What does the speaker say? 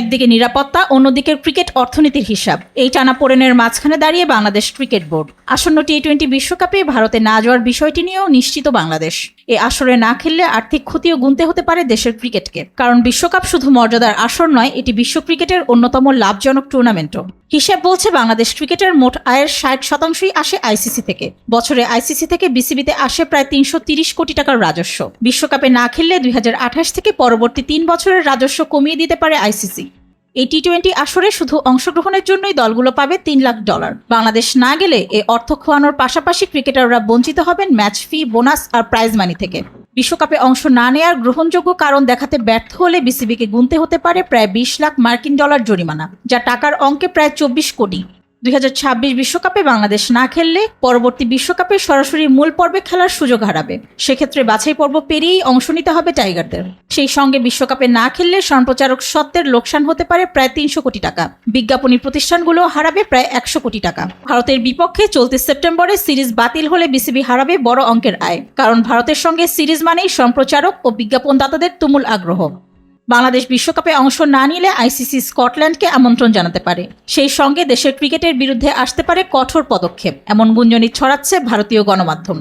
একদিকে নিরাপত্তা, অন্যদিকে ক্রিকেট অর্থনীতির হিসাব। এই টানাপোড়েনের মাঝখানে দাঁড়িয়ে বাংলাদেশ ক্রিকেট বোর্ড। আসন্ন টি টোয়েন্টি বিশ্বকাপে ভারতে না যাওয়ার বিষয়টি নিয়েও নিশ্চিত বাংলাদেশ। এ আসরে না খেললে আর্থিক ক্ষতিও গুনতে হতে পারে দেশের ক্রিকেটকে। কারণ বিশ্বকাপ শুধু মর্যাদার আসর নয়, এটি বিশ্ব ক্রিকেটের অন্যতম লাভজনক টুর্নামেন্টও। হিসাব বলছে, বাংলাদেশ ক্রিকেটের মোট আয়ের ষাট শতাংশই আসে আইসিসি থেকে। বছরে আইসিসি থেকে বিসিবিতে আসে প্রায় তিনশো তিরিশ কোটি টাকার রাজস্ব। বিশ্বকাপে না খেললে দুই হাজার আঠাশ থেকে পরবর্তী তিন বছরের রাজস্ব কমিয়ে দিতে পারে আইসিসি। এই টি টোয়েন্টি আসরে শুধু অংশগ্রহণের জন্যই দলগুলো পাবে তিন লাখ ডলার। বাংলাদেশ না গেলে এ অর্থ খোয়ানোর পাশাপাশি ক্রিকেটাররা বঞ্চিত হবেন ম্যাচ ফি, বোনাস আর প্রাইজ মানি থেকে। বিশ্বকাপে অংশ না নেয়ার গ্রহণযোগ্য কারণ দেখাতে ব্যর্থ হলে বিসিবিকে গুনতে হতে পারে প্রায় বিশ লাখ মার্কিন ডলার জরিমানা, যা টাকার অঙ্কে প্রায় চব্বিশ কোটি। দুই বিশ্বকাপে বাংলাদেশ না খেললে পরবর্তী বিশ্বকাপে সরাসরি মূল পর্বে খেলার সুযোগ হারাবে। সেক্ষেত্রে বাছাই পর্ব পেরিয়েই অংশ নিতে হবে টাইগারদের। সেই সঙ্গে বিশ্বকাপে না খেললে সম্প্রচারক সত্ত্বের লোকসান হতে পারে প্রায় তিনশো কোটি টাকা। বিজ্ঞাপনী প্রতিষ্ঠানগুলো হারাবে প্রায় একশো কোটি টাকা। ভারতের বিপক্ষে চলতি সেপ্টেম্বরে সিরিজ বাতিল হলে বিসিবি হারাবে বড় অঙ্কের আয়। কারণ ভারতের সঙ্গে সিরিজ মানেই সম্প্রচারক ও বিজ্ঞাপনদাতাদের তুমুল আগ্রহ। বাংলাদেশ বিশ্বকাপে অংশ না নিলে আইসিসি স্কটল্যান্ডকে আমন্ত্রণ জানাতে পারে। সেই সঙ্গে দেশের ক্রিকেটের বিরুদ্ধে আসতে পারে কঠোর পদক্ষেপ, এমন গুঞ্জনই ছড়াচ্ছে ভারতীয় গণমাধ্যম।